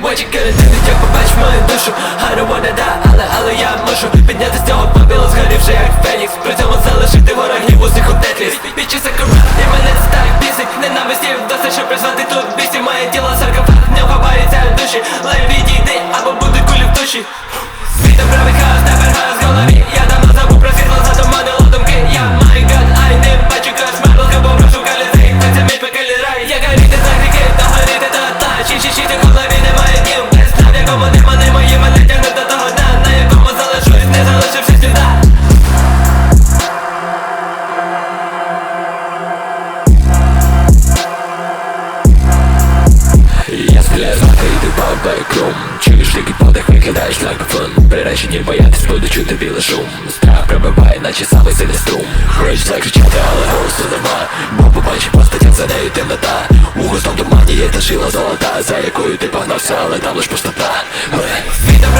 Чекай, gonna do, як побачиш мою душу. I don't wanna die, але, але я мушу Підняти з цього попілу, згорівши як фенікс. При цьому залишити ворогів усіх у тетріс Пічі сакура, і мене це так бісить Ненависті досить, щоб призвати тут бісі Моє тіло саркофаг, в нього ховаються душі. Лай відійди, або буде кулі в душі Я стріляю знати, йди по бекрум Чуєш тільки подих, викидаєш на фон Приречені боятись, буду чути білий шум. Страх пробиває, наче самий сильний струм. Хочеш закричати, але голосу нема. Бо побачив по за нею темнота. У густом тумані є та жила золота За якою ти погнався, але там лиш пустота. Світом